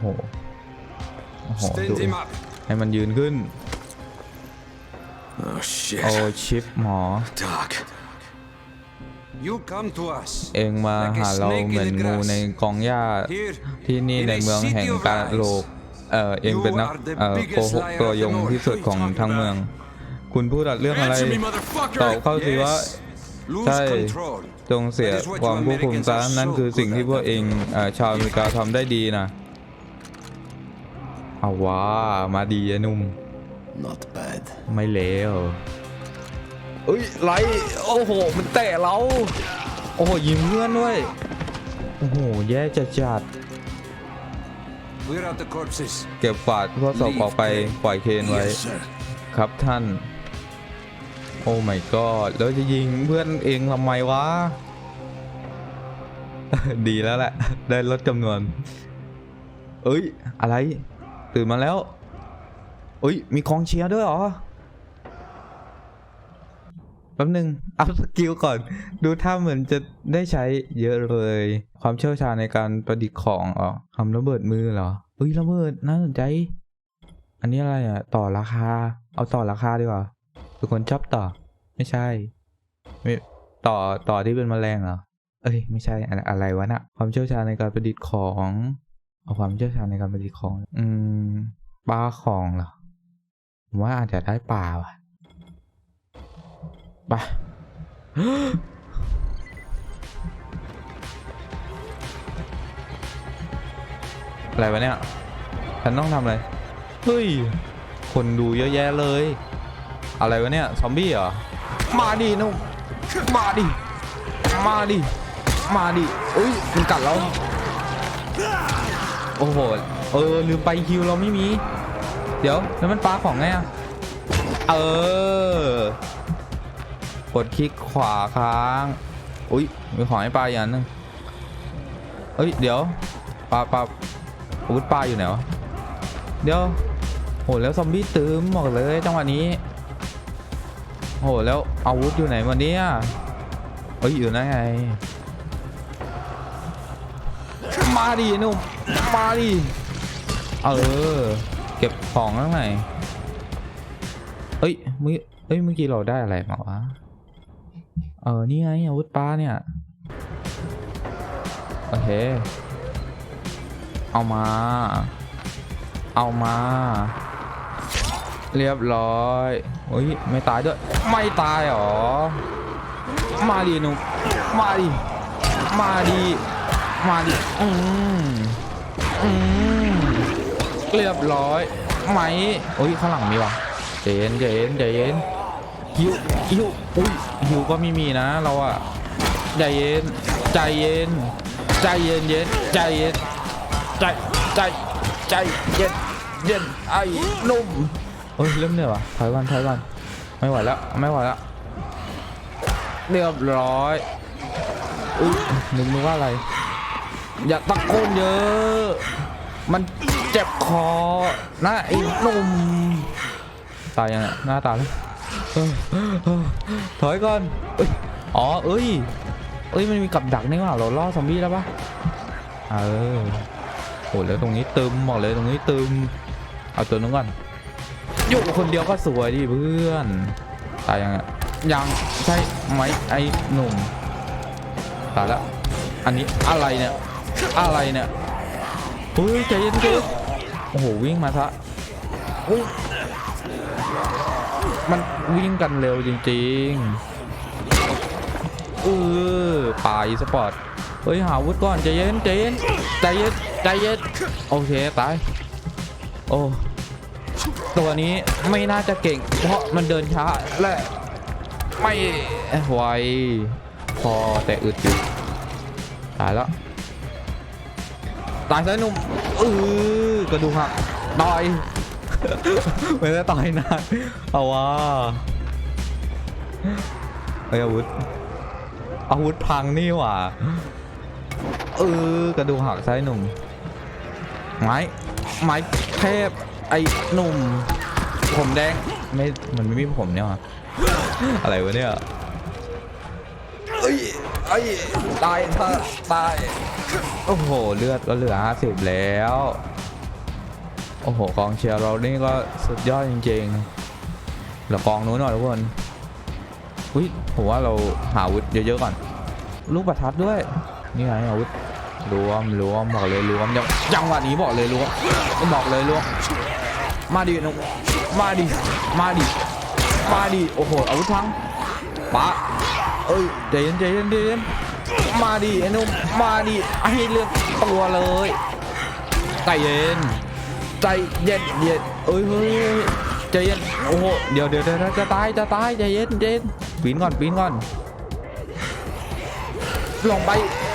โหโอ้โห Stand ดู him up. ให้มันยืนขึ้น Oh โอ้ shit. ชิปหมอ Doc. You come to us. เองมาหาเราเหมือนงูในกองหญ้า Here, ที่นี่ในเมืองแห่งกาโลก เออเองเป็นนักเอ่อโกหกตัวยงที่สุดของทั้งเมือง คุณพูดเรื่องอะไร Answer me, ตอบ motherfucker! เข้าสิว่า yes. Lose Sai. control. จงเสียความควบคุมซะนั่นคือสิ่งที่พวกเองเอ่อชาวอเมริกาทำได้ดีนะ เอาว่ามาดีอะหนุ่ม Not bad. ไม่เลวเอ้ยไหลโอ้โห มันเตะเรา โอ้โห ยิงเพื่อนด้วย โอ้โห แย่จัดจัด We're out the corpses. ๆเก็บกวาดพวกศพออกไปปล่อยเคนไว้ Yes, sir. ครับท่าน โอ้ my god แล้วจะยิงเพื่อนเองทำไมวะ ดีแล้วแหละ ได้ลดจำนวน เอ้ย อะไร ตื่นมาแล้วเอ้ย มีกองเชียร์ด้วยเหรอ แป๊บหนึ่งอัพสกิลก่อน ดูท่าเหมือนจะได้ใช้เยอะเลย ความเชี่ยวชาญในการประดิษฐ์ของอ๋อทำระเบิดมือเหรอเอ้ยระเบิดน่าสนใจ อันนี้อะไรอะ ต่อราคา เอาต่อราคาดีกว่าเป็นคนชอบต่อ ไม่ใช่ ไม่ต่อต่อที่เป็นแมลงเหรอ เอ้ย ไม่ใช่อะไรอะไรวะน่ะ ความเชี่ยวชาญในการประดิษฐ์ของ เอาความเชี่ยวชาญในการประดิของ อืมปลาของเหรอผมว่าอาจจะได้ปลาว่ะไปอะไรวะเนี่ย ฉันต้องทำอะไร เฮ้ย คนดูเยอะแยะเลย อะไรวะเนี่ย ซอมบี้เหรอ มาดินุ่มมาดิ มาดิ มาดิอุ้ย มันกัดเรา โอ้โห เออลืมไปคิวเราไม่มี เดี๋ยวแล้วมันปลาของไงอะเออ กดคลิกขวาค้าง อุ้ยมีของให้ปลาอย่างนึงเอ้ยเดี๋ยวปลาปลาอาวุธปลาอยู่ไหนวะ เดี๋ยวโหแล้วซอมบี้ตืมหมดเลยจังหวะนี้โหแล้วอาวุธอยู่ไหนวันนี้เอ้ยอยู่นั่นไงมาดิหนุ่ม มาดิเออ เก็บของข้างในเอ้ยเมื่อเอ้ยเมื่อกี้เราได้อะไรมาวะ เออ นี่ไงอาวุธปลาเนี่ย โอเค เอามา เอามา เรียบร้อยโอ้ยไม่ตายด้วย ไม่ตายหรอ มาดิหนุ่มมาดิมาดิมาดิอืม อืมเรียบร้อยไหมโอ้ยข้างหลังมีวะใจเย็นใจเย็นใจเย็นหิวหิวอุ้ยหิวก็ไม่มีนะเราอะใจเย็นใจเย็นใจเย็นเย็นใจเย็นใจใจใจเย็นเย็นไอ้นุ่มเฮ้ยเริ่มเหนื่อยวะถอยก่อนถอยก่อนไม่ไหวแล้วไม่ไหวแล้วเรียบร้อยอุ้ยนึกนึกว่าอะไร อย่าตะโกนเยอะ มันเจ็บคอนะไอ้หนุ่ม ตายยังไงหน้าตาแล้วเออเออถอยก่อนอ๋อ เอ้ย เอ้ย มันมีกับดักนี่หว่าเราล่อซอมบี้แล้วปะเออโหแล้วตรงนี้ตึมบอกเลยตรงนี้ตึม เอาตัวนึงก่อนอยู่คนเดียวก็สวยดิเพื่อน ตายยังไงยังใช่ไหมไอ้หนุ่มตายแล้ว อันนี้อะไรเนี่ย อะไรเนี่ยเฮ้ยใจเย็นใจนโอ้โหวิ่งมาซะมันวิ่งกันเร็วจริงๆเออป่าอีสปอร์ตเฮ้ยหาอาวุธก่อนใจเย็นใจเย็นใจเย็นใจเย็นโอเคตายโอ้ตัวนี้ไม่น่าจะเก่ง เพราะมันเดินช้าและไม่ไวพอแต่อึดอยู่ตายแล้ว ตายซะหนุ่มเออกระดูกหักตายไม่ได้ตายนานเอาว่าเอ้ยอาวุธอาวุธพังนี่หว่าเออกระดูกหักซ้ายหนุ่มไม้ไม้เทพไอ้หนุ่ม ผมแดงไม่มันไม่มีผมเนี่ยหรออะไรวะเนี่ยเอ้ยไอ้ยตายเถอตาย โอ้โห เลือดก็เหลือ 50 แล้ว โอ้โห กองเชียร์เรานี่ก็สุดยอดจริงๆเดี๋ยวกองนู้นหน่อยทุกคนอุ้ยผมว่าเราหาอาวุธเยอะๆก่อน ลูกประทัดด้วย นี่ไงอาวุธรวมรวมบอกเลยรวมจังจังหวะนี้บอกเลยรวมบอกเลยรวมมาดินุมาดิมาดิมาดิโอ้โหอาวุธพังปะเอ้ยใจเย็นใจเย็นใจเย็น มาดิไอ้นุ่มมาดิให้เลือกตัวเลยใจเย็นใจเย็นเย็นเอ้ยเฮ้ยใจเย็นโอ้โหเดี๋ยวเดี๋ยวเดี๋ยวจะตายจะตายใจเย็นใจเย็นปีนก่อนปีนก่อนลงไป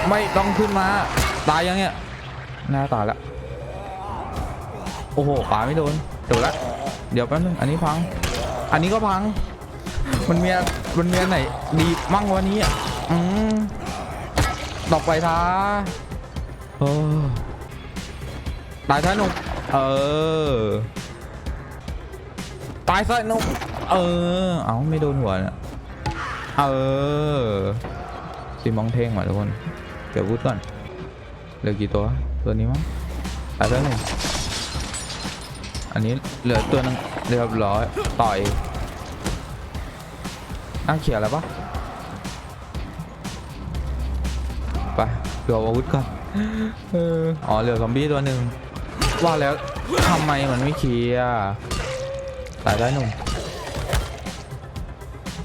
ไม่ต้องขึ้นมา ตายยังเนี่ยน่าตายละโอ้โหป่าไม่โดนเดี๋ยวละเดี๋ยวแป๊บนึงอันนี้พัง อันนี้ก็พัง มันมีมันมีอันไหนดีมั่งวันนี้อะอืม ตอกไปท้าเออตายซะหนุ่มเออ ตายซะหนุ่มเออ เอาไม่โดนหัวเนี่ยเออซีมองเท่งว่ะทุกคน เก็บวุฒก่อนเหลือกี่ตัวตัวนี้มั้งตายแล้วหนึ่งอันนี้เหลือตัวหนึงเรียบร้อยต่อยน่าเขียนแล้วปะ ไปเดี๋ยวอาวุธก่อนอ๋อเหลือซอมบี้ตัวหนึ่งว่าแล้วทำไมมันไม่เคลียร์ตายได้หนุ่ม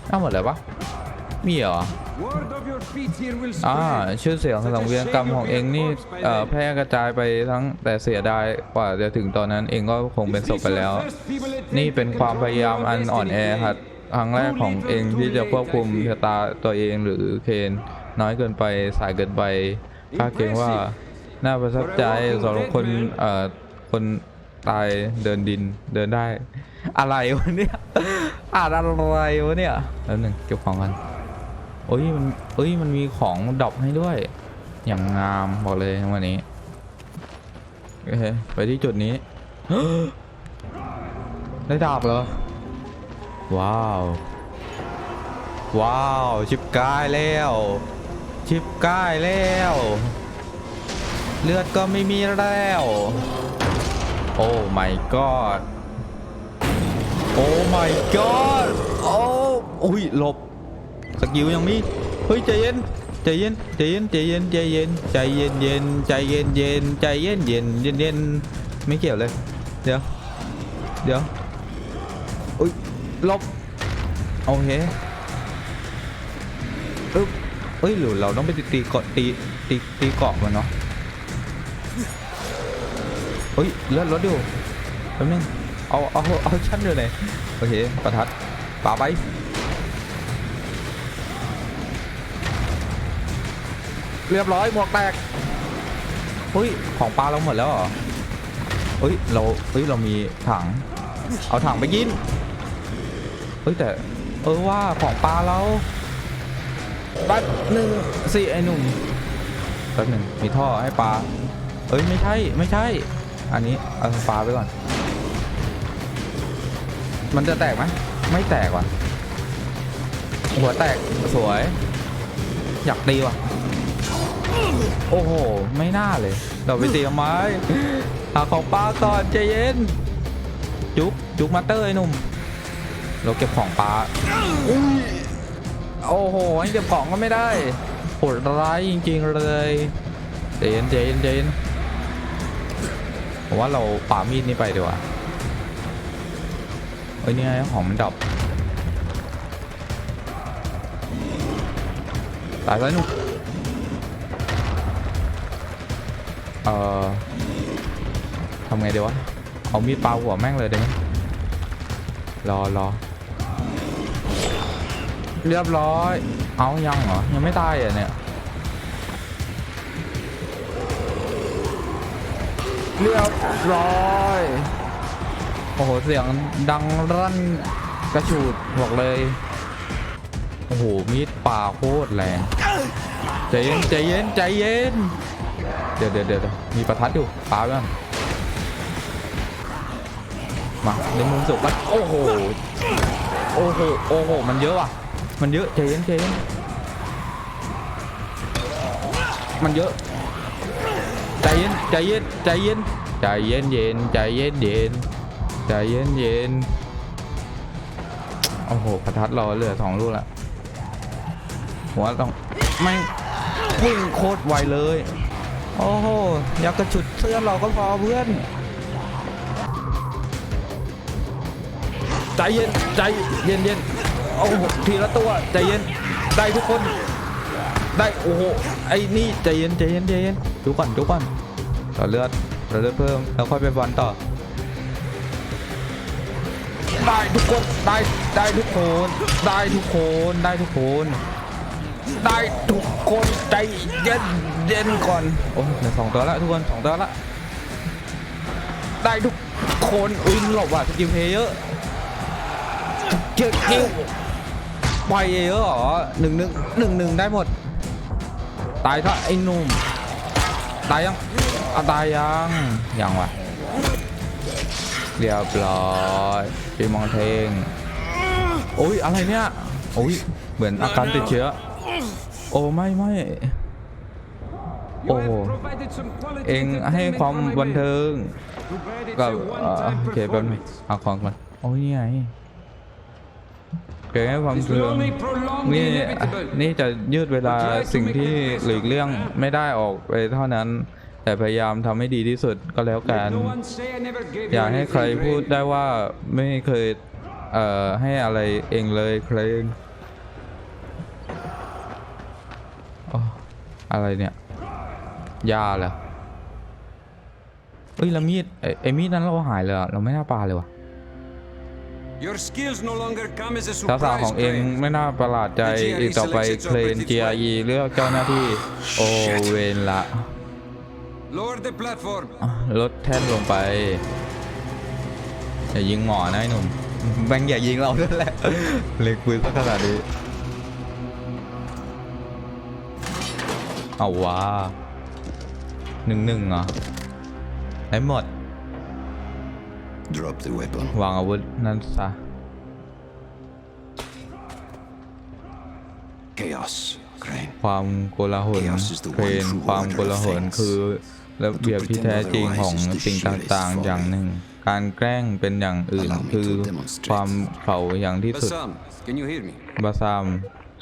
เอาหมดเลยปะมีเหรออ่าชื่อเสียงสังเวียนกรรมของเองนี่แพร่กระจายไปทั้งแต่เสียดายกว่าจะถึงตอนนั้นเองก็คงเป็นศพไปแล้ว นี่เป็นความพยายามอันอ่อนแอหัดครั้งแรกของเองที่จะควบคุมชะตาตัวเองหรือเคน น้อยเกินไปสายเกินไปข้าเกรงว่าน่าประทับใจสำหรับคนเอ่อคนตายเดินดินเดินได้ อะไรวะเนี่ยอ่านอะไรวะเนี่ยแล้วหนึ่งเก็บของกันโอ้ยมันเอ้ยมันมีของดรอปให้ด้วย อย่างงามบอกเลยวันนี้โอเคไปที่จุดนี้ได้ดาบเหรอว้าว ว้าว ชิปกายแล้ว ชิปกายแล้ว เลือดก็ไม่มีแล้ว โอ้ my god โอ้ my god โอ้อุ้ยหลบสกิลยังมีเฮ้ยใจเย็นใจเย็นใจเย็นใจเย็นใจเย็นใจเย็นเย็นใจเย็นเย็นใจเย็นเย็นเย็นเย็นไม่เกี่ยวเลย เดี๋ยว เดี๋ยวอุ้ยหลบโอเค เอ้ยหรือเราต้องไปตีเกาะตีตีตีเกาะมันเนาะเฮ้ยเลือดรถอยู่แป๊บนึงเอาเอาเอาชั้นเดียวไหนอยโอเคประทัดป่าไปเรียบร้อยหมวกแตกเฮ้ยของปลาเราหมดแล้วเหรอเฮ้ยเราเฮ้ยเรามีถัง เอาถังไปกินเฮ้ยแต่เออว่าของปลาเรา แป๊บหนึ่งสิไอ้หนุ่มแป๊บหนึ่งมีท่อให้ปลาเอ้ยไม่ใช่ไม่ใช่ อันนี้เอาปลาไปก่อน มันจะแตกไหมไม่แตกว่ะ หัวแตกสวย อยากตีว่ะ โอ้โห ไม่น่าเลย เราไปตีทำไมหาของปลาก่อนใจเย็น จุกจุกมาเตอร์ไอ้หนุ่ม เราเก็บของปลาอ โอ้โหให้เก็บของก็ไม่ได้โหดร้ายจริงๆเลยใจเย็นใจเย็นใจเย็นผมว่าเราป่ามีดนี่ไปดีกว่าเอ้ยนี่ไงของมันดับตายแล้วหนุ่มเอ่อทำไงดีวะ เอามีดปาหัวแม่งเลยได้ไหมรอรอ เรียบร้อย เอายังเหรอ ยังไม่ตายอะเนี่ย เรียบร้อย โอ้โห เสียงดังรั่นกระฉูดบอกเลย โอ้โห มีดปาโคตรแรง ใจเย็น ใจเย็น ใจเย็น เดี๋ยวเดี๋ยวเดี๋ยวมีประทัดอยู่ป่าไปก่อนมาในมุมสุดละโอ้โห โอ้โห โอ้โห มันเยอะว่ะ มันเยอะใจเย็นใจเย็นมันเยอะ ใจเย็นใจเย็นใจเย็นใจเย็นเย็นใจเย็นเย็นใจเย็นเย็นโอ้โหประทัดรอเหลือสองลูกละหัวต้องไม่งวิ่งโคตรไวเลย โอ้โหอยากกระฉุดเสื้อเราก็พอเพื่อน ใจเย็นใจเย็นเย็น โอ้โหทีละตัวใจเย็นได้ทุกคน ได้โอ้โหไอ้นี่ใจเย็นใจเย็นใจเย็นดูก่อนดูก่อนต่อเลือดต่อเลือดเพิ่มแล้วค่อยไปบอลต่อ ได้ทุกคนได้ได้ทุกคนได้ทุกคนได้ทุกคนได้ทุกคนใจเย็นเย็นก่อนโอ้เหลือสองตัวละทุกคนสองตัวละได้ทุกคนอุ้ยหลบว่ะสกิลเพลเยอร์เจ็ดคิว ไปเยอะเหรอหนึ่งหนึ่งหนึ่งหนึ่งได้หมด ตายถ้าไอ้หนุ่ม ตายยังอะตายยัง ยังวะเรียบร้อยปีมองเทงโอ้ยอะไรเนี่ยโอ้ยเหมือนอาการติดเชื้อ โอ้ไม่ไม่ You Oh. have provided some quality เองให้ความบันเทิงกับโอเคแป๊บนึงเอาของก่อนโอ้ยนี่ไง เกิดให้ความ This เทิ will ง only prolong the นี่ inevitable. นี่จะยืดเวลาสิ่งที่หลีกเลี่ยงไม่ได้ออกไปเท่านั้น แต่พยายามทำให้ดีที่สุดก็แล้วกัน Let no one say I never gave อย่า you ให้ใคร anything, พูด Crane. ได้ว่าไม่เคยเอ่อให้อะไรเองเลยเคลนอ๋ออะไรเนี่ยยาเหรอเอ้ยแล้วมีดไอ้ไอ้มีดนั้นเราหายเลยอะเราไม่น่าปาเลยวะ Your skills no longer come as a สาวสาว surprise, ของเอง Crane. ไม่น่าประหลาดใจอีกต่อไปเคลน GRE เลือกเจ้าหน้าที่ โอเวนละ Lower the platform. อะลดแท่นลงไป อย่ายิงหมอนะไอ้หนุ่มแบงค์อย่ายิงเราด้วยแหละเล็กปืนสักขนาดนี้เอาว้าหนึ่งหนึ่งเหรอได้หมด Drop the weapon. วางอาวุธนั่นซะ Chaos, Crane. ความโกลาหล Chaos is the เพล one น true ความโกลาหล order of things. คือระเบียบที่แท้จริงของสิ่งต่างๆอย่างหนึ่ง การแกล้งเป็นอย่างอื่น Allow me to คือ demonstrate. ความเขาอย่างที่สุด Bassam, can you hear me? บาซาม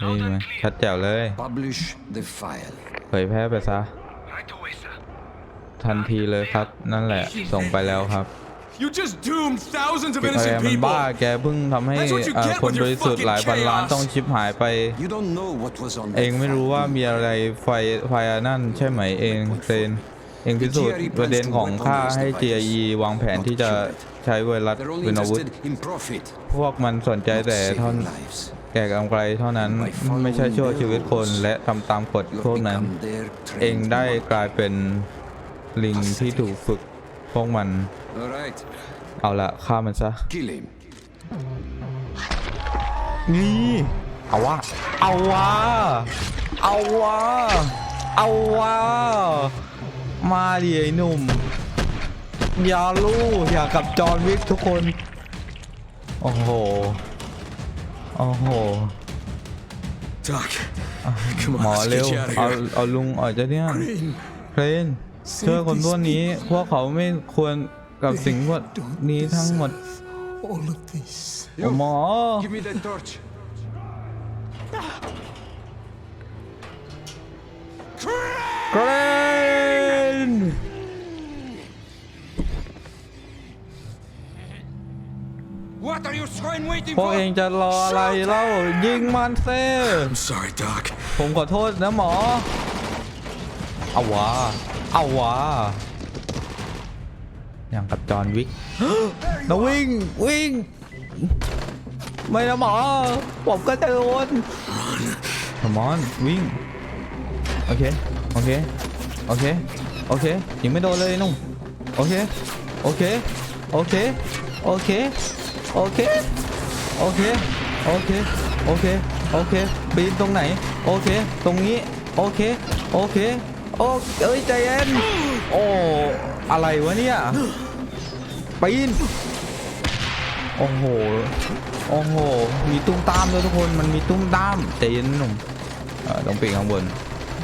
นี่ไหมชัดแจ๋วเลย Publish the file. เผยแพร่ไปซะ ทันทีเลยครับ นั่นแหละ ส่งไปแล้วครับ You just doomed thousands of แก innocent มัน people. บ้าแกเพิ่งทำให้ That's what you เอ่อ get คน with บ your ริสุทธิ์ fucking หลายพันล้าน chaos. ต้องชิบหายไป You don't know what was on เอ that งไม่รู้ file. ว่ามีอะไรไฟไฟอันนั่นใช่ไหมเองเซนเองพิสูจน์ประเด็นของข้าให้ GIE วางแผนที่จะใช้ไวรัส They're only เป็นอาวุธ interested in profit, พวกมันสนใจ not แต่เท่า saving lives. แก่กำไรเท่านั้นไม่ใช่ชั่วชีวิตคนและทำตามกฎ You've พวกนั้น become their เอง trained ได้ model. กลายเป็นลิงที่ถูกฝึก พวกมัน All right, เอาละฆ่ามันซะ kill him. นี่ เอาวะ เอาวะ เอาวะ เอาวะ มาดิไอ้หนุ่ม อย่าลู่อย่ากับจอห์นวิกทุกคน โอ้โห โอ้โห Doc, come หมอ on, let's เร็ว get you out of เอา here. เอาลุงออกจากเนี่ย Crane, เพลน ช่วยคนพวกนี้พวกเขาไม่ควรกับสิ่งพวกนี้ทั้งหมด all of this. โอ้หมอ Give me that torch. เกรน What are you swine waiting พวก for? เองจะรออะไรเล่ายิงมันเซ่ I'm sorry, Doc. ผมขอโทษนะหมอเอาวะ เอาวะอย่างกับจอห์นวิกนะวิ่งวิ่ง ไม่นะหมอ ผมก็จะโดนขมอนวิ่ง โอเค โอเค โอเค โอเคยิงไม่โดนเลยนุ่มโอเค โอเค โอเค โอเค โอเค โอเค โอเค โอเค โอเคปีนตรงไหน โอเค ตรงนี้ โอเค โอเค โอเอ้ยใจเย็นโอ้อะไรวะเนี่ยปีนโอ้โหโอ้โหมีตุ้มตามด้วยทุกคนมันมีตุ้มตามใจเย็นหนุ่มต้องปีนข้างบน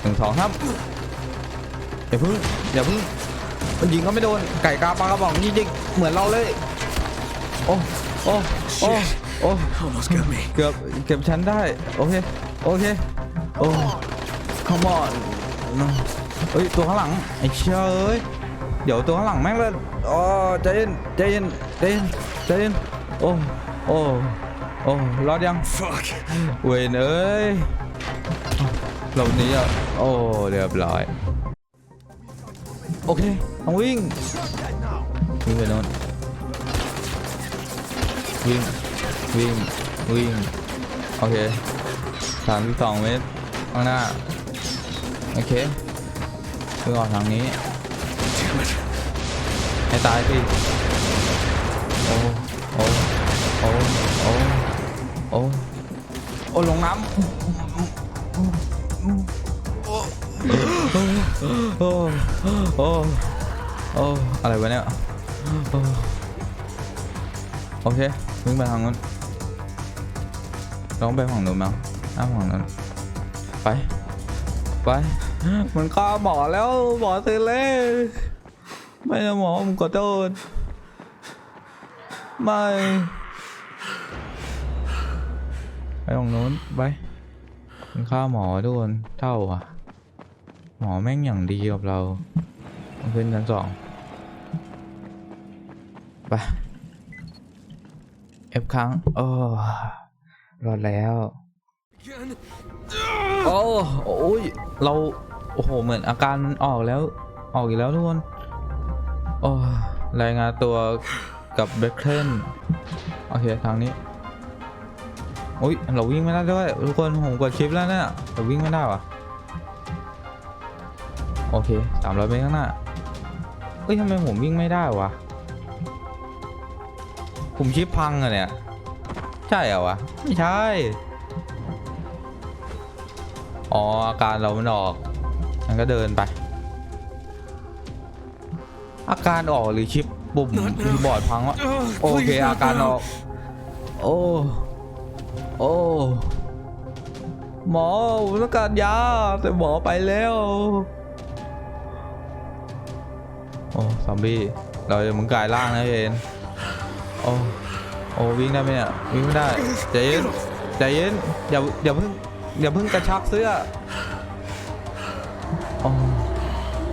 หนึ่งสองครับอย่าพึ่งอย่าพึ่งมันยิงก็ไม่โดนไก่กาปลากระบอกจริงๆเหมือนเราเลยโอ้โอ้โอ้โอ้เกือบเก็บชั้นได้โอเคโอเคโอ้ come on เฮ้ยตัวข้างหลังไอ้เชี่ยเอ้ยเดี๋ยวตัวข้างหลังแม่งเลยโอ้ใจเย็นใจเย็นใจเย็นใจเย็นโอ้โอ้โอ้รอดยัง Fuck. เวนเอ้ยหลบหนี้อะโอ้เรียบร้อยโอเคต้องวิ่งวิ่งไปโน่นวิ่งวิ่งวิ่งโอเคสามสองเมตรข้างหน้าโอเค วิ่งออกทางนี้ ให้ตายสิโอ้โอ้โอ้โอ้โอ้โอ้ลงน้ำโอ้โอ้โอ้โอ้อะไรวะเนี่ยโอ้โอเควิ่งไปทางนู้นต้องไปฝั่งนู้นมั้งอ้าฝั่งนู้นไป ไป มันฆ่าหมอแล้วหมอตื่นเลย ไม่นะหมอผมขอโทษไม่ไปตรงนู้นไปมันฆ่าหมอทุกคนเท่าอะ หมอแม่งอย่างดีกับเราขึ้นชั้นสองไปเอฟครั้งโอ้รอดแล้ว โอ้โอ้ยเรา โอ้โห เหมือนอาการออกแล้ว ออกอีกแล้วทุกคน โอ้รายงานตัวกับเบคเทนโอเค ทางนี้อุ้ยเราวิ่งไม่ได้ด้วยทุกคนผมกดชิปแล้วเนี่ยเราวิ่งไม่ได้วะโอเคสามร้อยเมตรข้างหน้าเอ้ยทำไมผมวิ่งไม่ได้วะผมชิปพังอะเนี่ย ใช่เหรอวะ ไม่ใช่ อ๋ออาการเรามันออก มันก็เดินไป อาการออกหรือชิปปุ่มคีย์บอร์ดพังวะ Oh, โอเค please, not อาการอ now. อก โอ้โอ้หมอผมต้องการยาแต่หมอไปแล้ว โอ้ซอมบี้เราจะมึงกลายร่างนะเอนโอ้โอ้วิ่งได้ไหมเนี่ยวิ่งไม่ได้ใจเย็นใจเย็นอย่าอย่าเพิ่งอย่าเพิ่งกระชักเสื้อ โอ้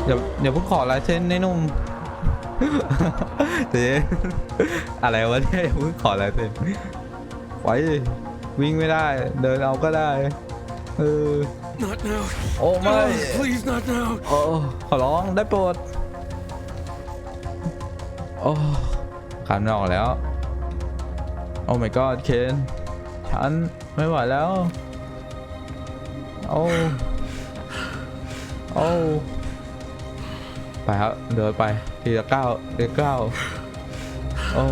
อย่าอย่าเพิ่งขอลายเส้นในนุ่มเจ๊อะไรวะเนี่ยอย่าเพิ่งขอลายเส้นไว้วิ่งไม่ได้ เดินเอาก็ได้ เออ Not now. โอ้ไม่ Oh, please, not now. โอ้ขอร้องได้โปรดโอ้ขันไม่ออกแล้ว โอ้ my god เคนฉันไม่ไหวแล้ว โอ้ โอ้ไปครับเดินไปทีละก้าวทีละก้าวโอ้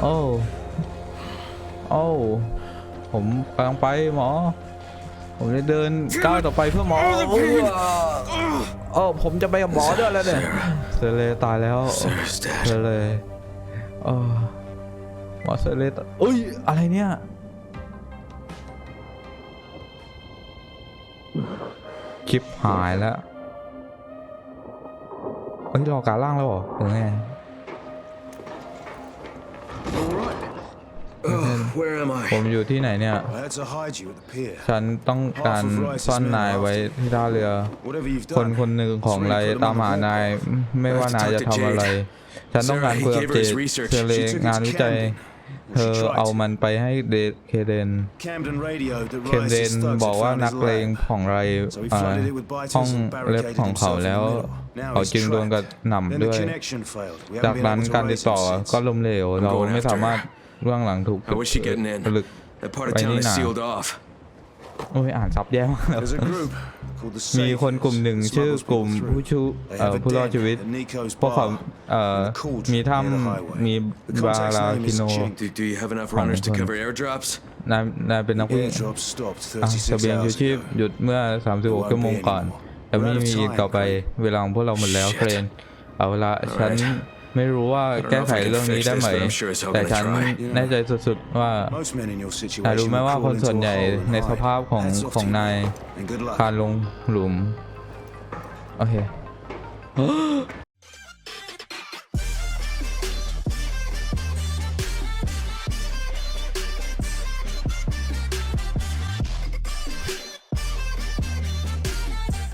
โอ้โอ้ผมกำลังไปหมอ ผมจะเดินก้าวต่อไปเพื่อหมอโอ้โอ้ผมจะไปกับหมอด้วยแล้วเนี่ยเซเลตายแล้วเซเลเออหมอเซเลตอุ้ยอะไรเนี่ย คลิปหายแล้วเฮ้ยรอการล่างแล้วเหรอหรือไง Oh, where am ผ I? มอยู่ที่ไหนเนี่ย I had to hide you at the pier. ฉันต้องการซ่อนนายไว้ที่ท่าเรือ Whatever you've คน done. คนหนึ่งของไรตามหานาย ไม่ว่านายจะทำอะไร ฉันต้องการคุยกับเจดเธอเลยงานวิจัย เธอเอามันไปให้เดทเคเดน Camden radioed that เคเด Rice's น thugs บอก had ว่า found นั his กเลง lab. ของไร So he อ่า flooded it with biters ห้อง and เล็บ barricaded ของเขา himself in the แล้ว middle. Now เขา he's จึงโดน trapped. กระหน่ำ Then ด้ the วย connection failed. We จาก haven't been นั้น able to การติด raise ต่อ him since. ก็ล้มเหลวเราไม่สามารถเรื่องหลังถูก How is she getting in? ผลึก That part of Right town is now. sealed off. โอ้ยอ่านซับแย่มาก There's a group called the มีคนกลุ่มหนึ่งชื่อกลุ่มผู้ชูผู้รอดชีวิตพวกเขามีถ้ำมีบาราคิโนของคนนายนายเป็นนักวิ่งทะเบียนชูชีพหยุดเมื่อ 36 ชั่วโมงก่อน แต่ไม่มีต่อไปเวลาของพวกเราหมดแล้วเฟรนเอาละฉัน ไม่รู้ว่าแก้ไขเรื่องนี้ได้ไหม แต่ฉันแน่ใจสุดๆว่า Most men in your นายรู้ situation ไหม would ว่า crawl คนส่วน into ใหญ่ a hole ใน and ส hide. ภาพของ Hats off ของ to you. นาย And good luck. คานลงหลุม โอเค